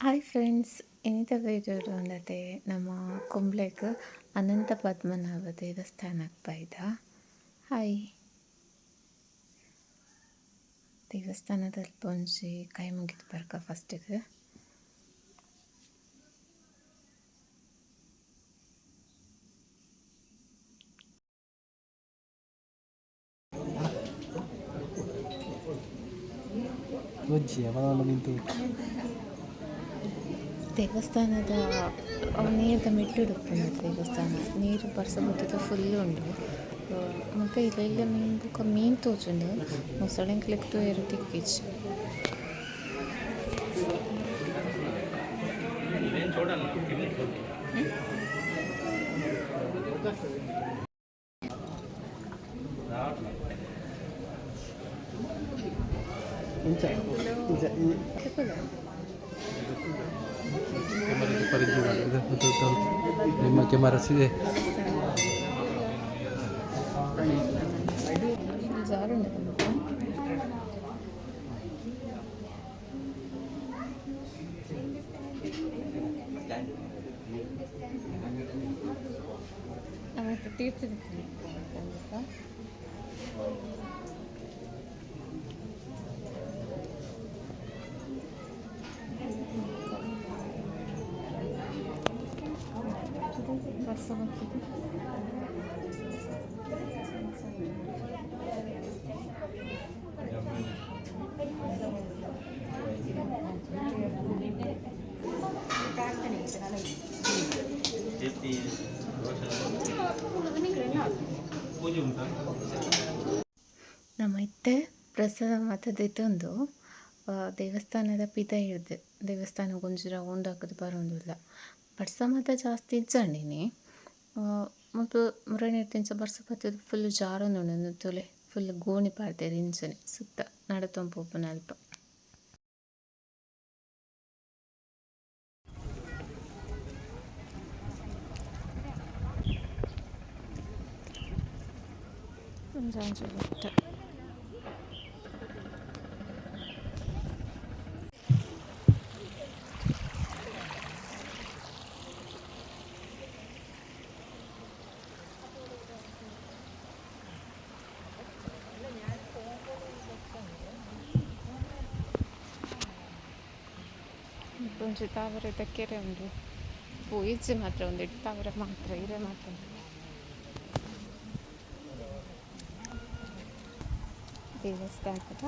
Hi friends ಇನ್ನಿತ ವೀಡಿಯೋಡು ಅಂದತೆ ನಮ್ಮ ಕುಂಬ್ಳೆಗ್ ಅನಂತ ಪದ್ಮನಾಭ ದೇವಸ್ಥಾನಕ್ಕೆ ಬೈದ. ಹಾಯ್ ದೇವಸ್ಥಾನದಲ್ಲಿ ಪೊಂಜಿ ಕೈ ಮುಗಿದು ಬರ್ಕ ಫಸ್ಟಿಗೆ Oggi ಅವನ vinto ದೇವಸ್ಥಾನದ ನೀರದ ಮೆಟ್ಟಿಡುಪ್ಪುಂಡು ದೇವಸ್ಥಾನ ನೀರು ಬರ್ಸಬತ್ತದ ಫುಲ್ ಉಂಡು ಮುಲ್ಪ ಇಲ್ಲ ಇಲ್ಲ ಮೀನ್ ಬೊಕ ಮೀನ್ ತೋಜುಂಡು ಮೊಸಳೆಂಕ್ಲೆಗ್ ತೂಯೆರೆ ತಿಕ್ಕಿಜಿ ಇಂಚ ಇಂಚ ಈ ತಗೊಳ್ಳ ಕ್ಯಾಮರಾ ಪರಿಚಯ ತೀರ್ಥ ಇದು ಬರ್ತಿದೆ ನಮ್ಮ ಇತ್ತೆ ಪ್ರಸಾದ ಮಾತದ ಇದೊಂದು ಆ, ದೇವಸ್ಥಾನದ ಪಿತ ಹಿಡ್ದು ದೇವಸ್ಥಾನ ಗೊಂಜಿ ರೌಂಡ್ ಹಾಕದು ಬರೋದಿಲ್ಲ ಬರ್ಸ ಮಾತ ಜಾಸ್ತಿ ಇಜ್ಜಂಡಿನಿ ಮತ್ತು ಮುರಣಿರ್ ತಿಂಚ ಬರ್ಸ ಬತ್ತದ ಫುಲ್ ಜಾರೊಂದುಂಡು ತೊಲೆ ಫುಲ್ ಗೋಣಿ ಪಾಡ್ದೇರು ಇಂಚನೆ ಸುತ್ತ ನಡತೊಂಪೊಪ್ಪುನ ಅಲ್ಪ ಒಂಜಾಂಜು ಒಂಚೂರು ತಾವರೆ ಕೆರೆ ಉಂಡು ಈಚೆ ಮಾತ್ರ ಒಂದು ಇಟ್ಟು ತಾವರೆ ಮಾತ್ರ ಇರೆ ಮಾತ್ರ. ದೇವಸ್ಥಾನದ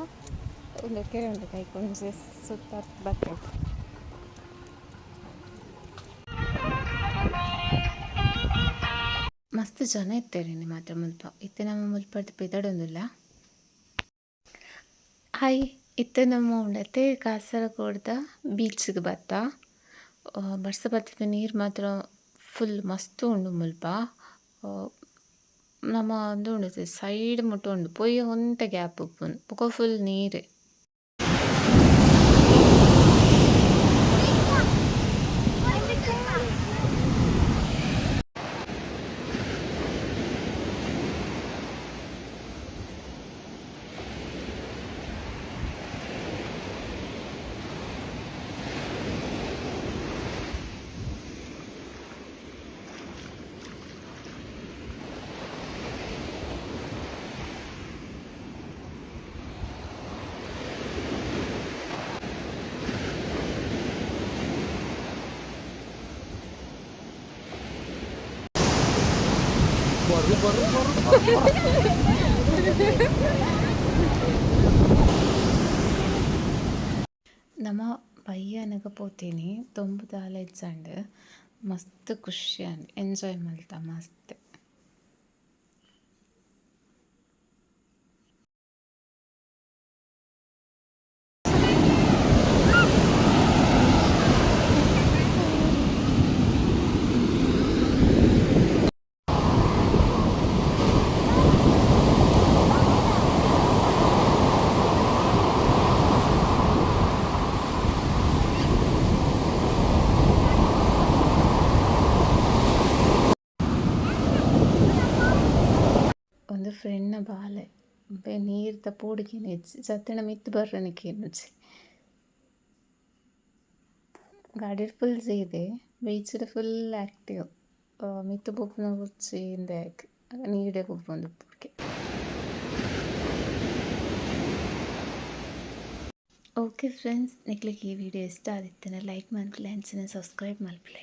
ಒಂದು ಕೆರೆ ಉಂಟು ಕೈ ಕೊಂಚ ಸುತ್ತ ಬರ್ತೈತೆ ಮಸ್ತ್ ಜನ ಇರ್ತಾರೆ ಮಾತ್ರ ಮುಲ್ಪ. ಇತ್ತೆ ನಮ್ಮ ಮುಲ್ಪದ ಪೆದಡೊಂದಿಲ್ಲ ಹಾಯ್ ಇತ್ತೆ ನಮ್ಮ ಉಂಡತೆ ಕಾಸರಗೋಡ್ದ ಬೀಚ್ಗೆ ಬತ್ತ ಬರ್ಸ ಬತ್ತಿದ ನೀರು ಮಾತ್ರ ಫುಲ್ ಮಸ್ತ್ ಉಂಡು ಮುಲ್ಪ ಆ, ನಮ್ಮ ಒಂದು ಉಂಡು ಸೈಡ್ ಮುಟ್ಟ ಉಂಡು ಪೊಯ್ಯ ಒಂತೆ ಗ್ಯಾಪ್ ಉಪ್ಪುಂಡು ಬೊಕ ಫುಲ್ ನೀರೇ ನಮ್ಮ ಪಯ್ಯ ಅನಗಪೋತೀನಿ ತೊಂಬು ದಾಲ ಇಜ್ಜಂಡ್ ಮಸ್ತ್ ಖುಷಿ ಅಂದ್ ಎಂಜಾಯ್ ಮಲ್ತ ಮಸ್ತ್ ಒಂದು ಫ್ರೆಂಡ್ನ ಬಾಲೆ ಬೆ ನೀರ್ದ ಪೋಡಿಗೆ ನೆಚ್ಚಿ ಸತ್ತಣ ಮಿತ್ ಬರ್ರನಿಕೆ ನುಚ್ಚಿ ಗಾಡಿ ಫುಲ್ ಇದೆ ಬೀಚ್ಡ್ ಫುಲ್ ಆಕ್ಟಿವ್ ಮಿತ್ತು ಬೊಪ್ಪುನ ಕುರ್ಚಿ ಇಂದೆ ನೀಡೆ ಗೊಬ್ಬೊಂದು ಪೂರ್ಕೆ ಓಕೆ ಫ್ರೆಂಡ್ಸ್ ನಿಕ್ಲಿಗೆ ಈ ವಿಡಿಯೋ ಇಷ್ಟ ಆದಿತ್ತಂದ್ರೆ ಲೈಕ್ ಮಲ್ಪಲೆ ಅಂಚನೆ ಸಬ್ಸ್ಕ್ರೈಬ್ ಮಲ್ಪಲೆ